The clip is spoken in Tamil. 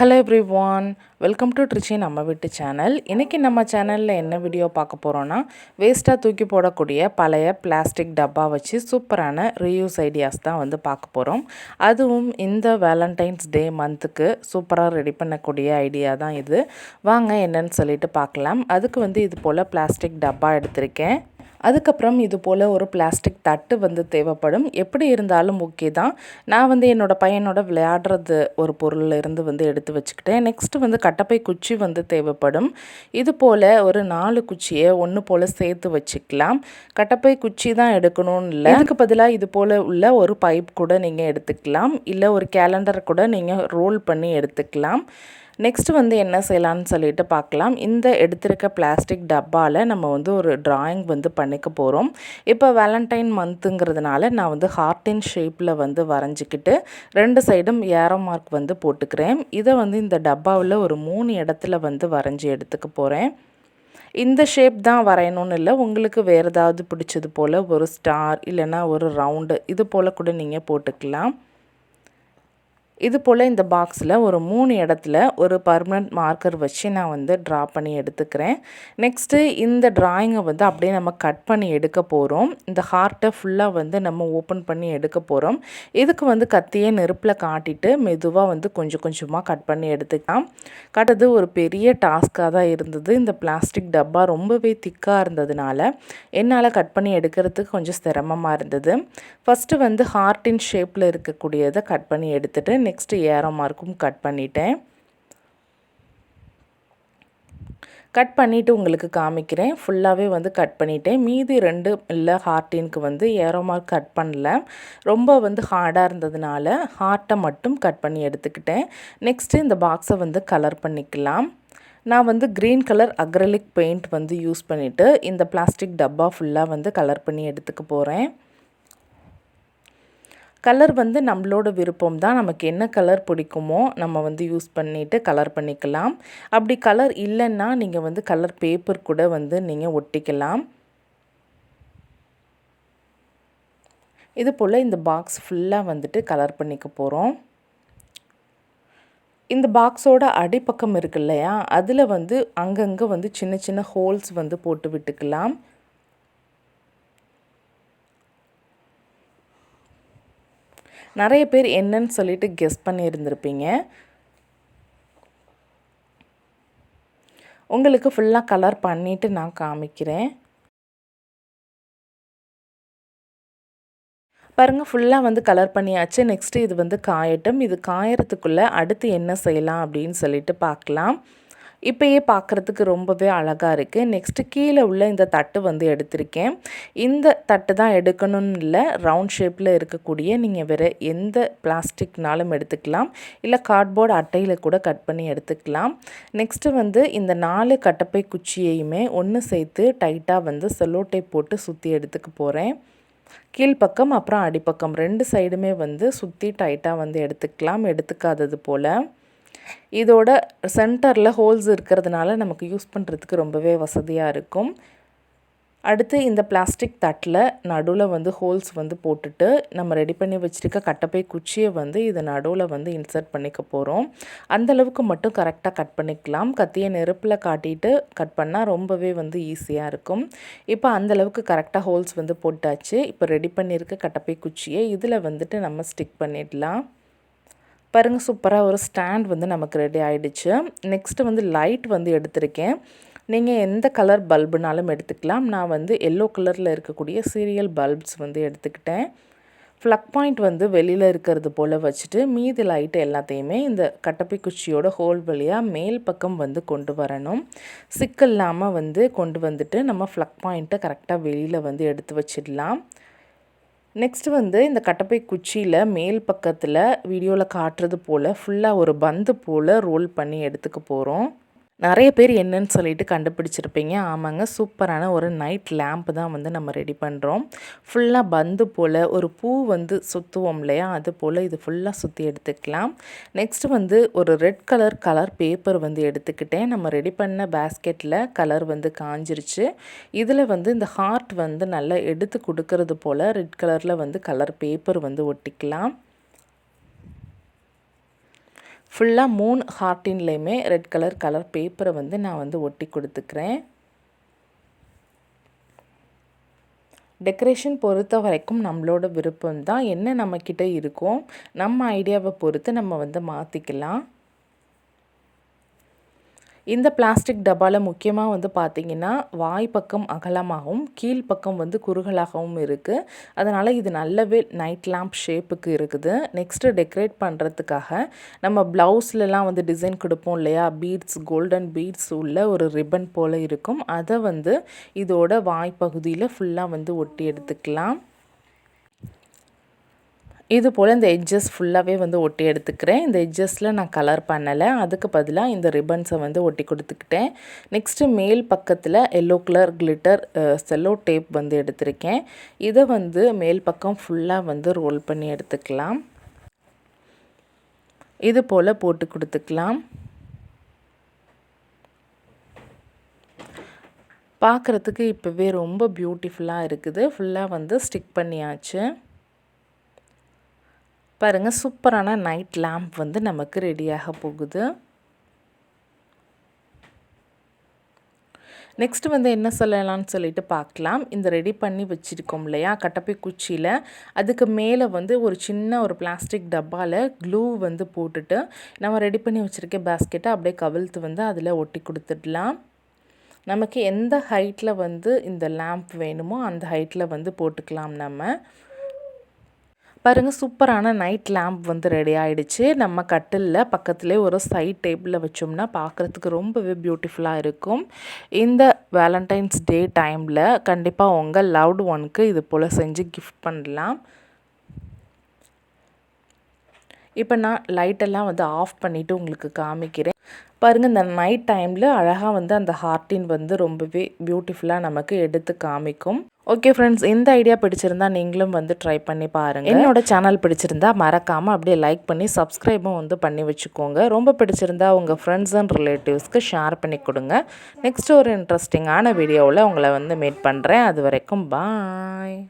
Hello everyone welcome to Trichy நம்ம வீட்டு சேனல் இன்றைக்கி நம்ம சேனலில் என்ன வீடியோ பார்க்க போகிறோன்னா வேஸ்ட்டாக தூக்கி போடக்கூடிய பழைய பிளாஸ்டிக் டப்பா வச்சு சூப்பரான ரீயூஸ் ஐடியாஸ் தான் வந்து பார்க்க போகிறோம் அதுவும் இந்த வேலண்டைன்ஸ் டே மந்த்துக்கு சூப்பராக ரெடி பண்ணக்கூடிய ஐடியா தான் இது. வாங்க என்னன்னு சொல்லிட்டு பார்க்கலாம். அதுக்கு வந்து இது போல் பிளாஸ்டிக் டப்பா எடுத்திருக்கேன். அதுக்கப்புறம் இது போல் ஒரு பிளாஸ்டிக் தட்டு வந்து தேவைப்படும். எப்படி இருந்தாலும் ஓகே தான். நான் வந்து என்னோடய பையனோட விளையாடுறது ஒரு பொருளில் இருந்து வந்து எடுத்து வச்சுக்கிட்டேன். நெக்ஸ்ட்டு வந்து கட்டப்பை குச்சி வந்து தேவைப்படும். இது போல் ஒரு நாலு குச்சியை ஒன்று போல் சேர்த்து வச்சுக்கலாம். கட்டப்பை குச்சி தான் எடுக்கணும்னு இல்லை. அதுக்கு பதிலாக இது போல் உள்ள ஒரு பைப் கூட நீங்கள் எடுத்துக்கலாம். இல்லை ஒரு கேலண்டர் கூட நீங்கள் ரோல் பண்ணி எடுத்துக்கலாம். நெக்ஸ்ட் வந்து என்ன செய்யலான்னு சொல்லிட்டு பார்க்கலாம். இந்த எடுத்திருக்க பிளாஸ்டிக் டப்பாவில் நம்ம வந்து ஒரு ட்ராயிங் வந்து பண்ணிக்க போகிறோம் இப்போ வேலண்டைன் மந்த்துங்கிறதுனால நான் வந்து ஹார்டின் ஷேப்பில் வந்து வரைஞ்சிக்கிட்டு ரெண்டு சைடும் ஏரோ மார்க் வந்து போட்டுக்கிறேன். இதை வந்து இந்த டப்பாவில் ஒரு மூணு இடத்துல வந்து வரைஞ்சி எடுத்துக்க போகிறேன் இந்த ஷேப் தான் வரையணும்னு இல்லை உங்களுக்கு வேறு ஏதாவது பிடிச்சது போல் ஒரு ஸ்டார் இல்லைன்னா ஒரு ரவுண்டு இது போல் கூட நீங்கள் போட்டுக்கலாம். இது போல் இந்த பாக்ஸில் ஒரு மூணு இடத்துல ஒரு பர்மனண்ட் மார்க்கர் வச்சு நான் வந்து ட்ரா பண்ணி எடுத்துக்கிறேன். நெக்ஸ்ட்டு இந்த ட்ராயிங்கை வந்து அப்படியே நம்ம கட் பண்ணி எடுக்க போகிறோம் இந்த ஹார்ட்டை ஃபுல்லாக வந்து நம்ம ஓப்பன் பண்ணி எடுக்க போகிறோம் இதுக்கு வந்து கத்தியை நெருப்பில் காட்டிட்டு மெதுவாக வந்து கொஞ்சம் கொஞ்சமாக கட் பண்ணி எடுத்துக்கலாம். கட்டது ஒரு பெரிய டாஸ்க்காக தான் இருந்தது. இந்த பிளாஸ்டிக் டப்பா ரொம்பவே திக்காக இருந்ததுனால என்னால் கட் பண்ணி எடுக்கிறதுக்கு கொஞ்சம் சிரமமாக இருந்தது. ஃபஸ்ட்டு வந்து ஹார்ட்டின் ஷேப்பில் இருக்கக்கூடியதை கட் பண்ணி எடுத்துகிட்டு நெக்ஸ்ட்டு ஏரோ மார்க்கும் கட் பண்ணிட்டேன். கட் பண்ணிவிட்டு உங்களுக்கு காமிக்கிறேன். ஃபுல்லாகவே வந்து கட் பண்ணிட்டேன். மீதி ரெண்டு இல்லை ஹார்ட்டினுக்கு வந்து ஏரோ மார்க் கட் பண்ணல. ரொம்ப வந்து ஹார்டாக இருந்ததுனால ஹார்ட்டை மட்டும் கட் பண்ணி எடுத்துக்கிட்டேன். நெக்ஸ்ட்டு இந்த பாக்ஸை வந்து கலர் பண்ணிக்கலாம். நான் வந்து க்ரீன் கலர் அக்ரலிக் பெயிண்ட் வந்து யூஸ் பண்ணிவிட்டு இந்த பிளாஸ்டிக் டப்பா ஃபுல்லாக வந்து கலர் பண்ணி எடுத்துக்க போகிறேன் கலர் வந்து நம்மளோட விருப்பம் தான். நமக்கு என்ன கலர் பிடிக்குமோ நம்ம வந்து யூஸ் பண்ணிவிட்டு கலர் பண்ணிக்கலாம். அப்படி கலர் இல்லைன்னா நீங்கள் வந்து கலர் பேப்பர் கூட வந்து நீங்கள் ஒட்டிக்கலாம். இது போல் இந்த பாக்ஸ் ஃபுல்லாக வந்துட்டு கலர் பண்ணிக்க போகிறோம் இந்த பாக்ஸோட அடிப்பக்கம் இருக்கு இல்லையா அதில் வந்து அங்கங்கே வந்து சின்ன சின்ன ஹோல்ஸ் வந்து போட்டு விட்டுக்கலாம். நிறைய பேர் என்னன்னு சொல்லிட்டு கெஸ் பண்ணியிருந்திருப்பீங்க. உங்களுக்கு ஃபுல்லாக கலர் பண்ணிவிட்டு நான் காமிக்கிறேன். பாருங்கள் ஃபுல்லாக வந்து கலர் பண்ணியாச்சு. நெக்ஸ்ட்டு இது வந்து காயட்டும். இது காயறதுக்குள்ளே அடுத்து என்ன செய்யலாம் அப்படின்னு சொல்லிட்டு பார்க்கலாம். இப்போயே பார்க்குறதுக்கு ரொம்பவே அழகாக இருக்குது நெக்ஸ்ட்டு கீழே உள்ள இந்த தட்டு வந்து எடுத்திருக்கேன். இந்த தட்டு தான் எடுக்கணும்னு இல்லை ரவுண்ட் ஷேப்பில் இருக்கக்கூடிய நீங்கள் வேறு எந்த பிளாஸ்டிக்னாலும் எடுத்துக்கலாம். இல்லை கார்ட்போர்டு அட்டையில் கூட கட் பண்ணி எடுத்துக்கலாம். நெக்ஸ்ட்டு வந்து இந்த நாலு கட்டப்பை குச்சியையுமே ஒன்று சேர்த்து டைட்டாக வந்து செல்லோட்டை போட்டு சுற்றி எடுத்துக்க போகிறேன் கீழ்ப்பக்கம் அப்புறம் அடிப்பக்கம். ரெண்டு சைடுமே வந்து சுற்றி டைட்டாக வந்து எடுத்துக்கலாம். எடுத்துக்காதது போல். இதோட சென்டரில் ஹோல்ஸ் இருக்கிறதுனால நமக்கு யூஸ் பண்ணுறதுக்கு ரொம்பவே வசதியாக இருக்கும். அடுத்து இந்த பிளாஸ்டிக் தட்டில் நடுவில் வந்து ஹோல்ஸ் வந்து போட்டுட்டு நம்ம ரெடி பண்ணி வச்சுருக்க கட்டப்பை குச்சியை வந்து இதை நடுவில் வந்து இன்சர்ட் பண்ணிக்க போகிறோம் அந்தளவுக்கு மட்டும் கரெக்டாக கட் பண்ணிக்கலாம். கத்தியை நெருப்பில் காட்டிட்டு கட் பண்ணால் ரொம்பவே வந்து ஈஸியாக இருக்கும். இப்போ அந்தளவுக்கு கரெக்டாக ஹோல்ஸ் வந்து போட்டாச்சு. இப்போ ரெடி பண்ணியிருக்க கட்டப்பை குச்சியை இதில் வந்துட்டு நம்ம ஸ்டிக் பண்ணிடலாம். பாருங்கள் சூப்பராக ஒரு ஸ்டாண்ட் வந்து நமக்கு ரெடி ஆகிடுச்சு நெக்ஸ்ட்டு வந்து லைட் வந்து எடுத்திருக்கேன். நீங்கள் எந்த கலர் பல்புனாலும் எடுத்துக்கலாம். நான் வந்து எல்லோ கலரில் இருக்கக்கூடிய சீரியல் பல்ப்ஸ் வந்து எடுத்துக்கிட்டேன். ஃப்ளக் பாயிண்ட் வந்து வெளியில் இருக்கிறது போல் வச்சுட்டு மீதி லைட்டு எல்லாத்தையுமே இந்த கட்டப்பை குச்சியோட ஹோல் வழியாக மேல் பக்கம் வந்து கொண்டு வரணும். சிக்கல் இல்லாமல் வந்து கொண்டு வந்துட்டு நம்ம ஃப்ளக் பாயிண்ட்டை கரெக்டாக வெளியில் வந்து எடுத்து வச்சிடலாம். நெக்ஸ்ட்டு வந்து இந்த கட்டப்பை குச்சியில் மேல் பக்கத்தில் வீடியோவில் காட்டுறது போல் ஃபுல்லாக ஒரு பந்து போல் ரோல் பண்ணி எடுத்துக்க போகிறோம் நிறைய பேர் என்னன்னு சொல்லிட்டு கண்டுபிடிச்சிருப்பீங்க. ஆமாங்க. சூப்பரான ஒரு நைட் லேம்ப் தான் வந்து நம்ம ரெடி பண்ணுறோம் ஃபுல்லாக பந்து போல் ஒரு பூ வந்து சுற்றுவோம் இல்லையா? அது போல் இது ஃபுல்லாக சுற்றி எடுத்துக்கலாம். நெக்ஸ்ட்டு வந்து ஒரு ரெட் கலர் கலர் பேப்பர் வந்து எடுத்துக்கிட்டேன். நம்ம ரெடி பண்ண பேஸ்கெட்டில் கலர் வந்து காஞ்சிருச்சு. இதில் வந்து இந்த ஹார்ட் வந்து நல்லா எடுத்து கொடுக்கறது போல் ரெட் கலரில் வந்து கலர் பேப்பர் வந்து ஒட்டிக்கலாம். ஃபுல்லாக மூணு ஹார்ட்டின்லேயுமே ரெட் கலர் கலர் பேப்பரை வந்து நான் வந்து ஒட்டி கொடுத்துக்கிறேன். டெக்கரேஷன் பொறுத்த வரைக்கும் நம்மளோட விருப்பம் தான் என்ன நம்மக்கிட்ட இருக்கோ நம்ம ஐடியாவை பொறுத்து நம்ம வந்து மாற்றிக்கலாம் இந்த பிளாஸ்டிக் டப்பாவில் முக்கியமாக வந்து பார்த்திங்கன்னா வாய் பக்கம் அகலமாகவும் கீழ்ப்பக்கம் வந்து குறுகலாகவும் இருக்குது அதனால் இது நல்லாவே நைட் லேம்ப் ஷேப்புக்கு இருக்குது. நெக்ஸ்ட்டு டெக்கரேட் பண்ணுறதுக்காக நம்ம ப்ளவுஸ்லலாம் வந்து டிசைன் கொடுப்போம் இல்லையா? பீட்ஸ் கோல்டன் பீட்ஸ் உள்ள ஒரு ரிப்பன் போல் இருக்கும். அதை வந்து இதோட வாய்ப்பகுதியில் ஃபுல்லாக வந்து ஒட்டி எடுத்துக்கலாம். இது போல் இந்த எட்ஜஸ் ஃபுல்லாகவே வந்து ஒட்டி எடுத்துக்கிறேன். இந்த எட்ஜஸில் நான் கலர் பண்ணலை. அதுக்கு பதிலாக இந்த ரிப்பன்ஸை வந்து ஒட்டி கொடுத்துக்கிட்டேன். நெக்ஸ்ட்டு மேல் பக்கத்தில் yellow colour glitter cello tape வந்து எடுத்திருக்கேன். இதை வந்து மேல் பக்கம் ஃபுல்லாக வந்து ரோல் பண்ணி எடுத்துக்கலாம். இது போல் போட்டு கொடுத்துக்கலாம். பார்க்குறதுக்கு இப்போவே ரொம்ப பியூட்டிஃபுல்லாக இருக்குது. ஃபுல்லாக வந்து ஸ்டிக் பண்ணியாச்சு. பாருங்கள் சூப்பரான நைட் லேம்ப் வந்து நமக்கு ரெடியாக போகுது. நெக்ஸ்ட் வந்து என்ன சொல்லலாம்னு சொல்லிட்டு பார்க்கலாம். இந்த ரெடி பண்ணி வச்சுருக்கோம் இல்லையா? கட்டப்பை குச்சியில். அதுக்கு மேலே வந்து ஒரு சின்ன ஒரு பிளாஸ்டிக் டப்பாவில் க்ளூ வந்து போட்டுட்டு நம்ம ரெடி பண்ணி வச்சுருக்க பேஸ்கெட்டை அப்படியே கவிழ்த்து வந்து அதில் ஒட்டி கொடுத்துடலாம். நமக்கு எந்த ஹைட்டில் வந்து இந்த லேம்ப் வேணுமோ அந்த ஹைட்டில் வந்து போட்டுக்கலாம் நம்ம. பாருங்கள் சூப்பரான நைட் லேம்ப் வந்து ரெடி ஆகிடுச்சு நம்ம கட்டிலில் பக்கத்துலேயே ஒரு சைட் டேபிளில் வச்சோம்னா பார்க்குறதுக்கு ரொம்பவே பியூட்டிஃபுல்லாக இருக்கும். இந்த வேலண்டைன்ஸ் டே டைமில் கண்டிப்பாக உங்கள் லவ்டு ஒனுக்கு இது போல் செஞ்சு கிஃப்ட் பண்ணலாம். இப்போ நான் லைட்டெல்லாம் வந்து ஆஃப் பண்ணிவிட்டு உங்களுக்கு காமிக்கிறேன். பாருங்கள் இந்த நைட் டைமில் அழகாக வந்து அந்த ஹார்ட்டின் வந்து ரொம்பவே பியூட்டிஃபுல்லாக நமக்கு எடுத்து காமிக்கும். ஓகே ஃப்ரெண்ட்ஸ் இந்த ஐடியா பிடிச்சிருந்தா நீங்களும் வந்து ட்ரை பண்ணி பாருங்கள் என்னோட சேனல் பிடிச்சிருந்தா மறக்காமல் அப்படியே லைக் பண்ணி சப்ஸ்கிரைபும் வந்து பண்ணி வச்சுக்கோங்க. ரொம்ப பிடிச்சிருந்தா உங்கள் ஃப்ரெண்ட்ஸ் அண்ட் ரிலேட்டிவ்ஸ்க்கு ஷேர் பண்ணி கொடுங்க. நெக்ஸ்ட் ஒரு இன்ட்ரெஸ்டிங்கான வீடியோவில் உங்களை வந்து மீட் பண்ணுறேன் அது வரைக்கும் பாய்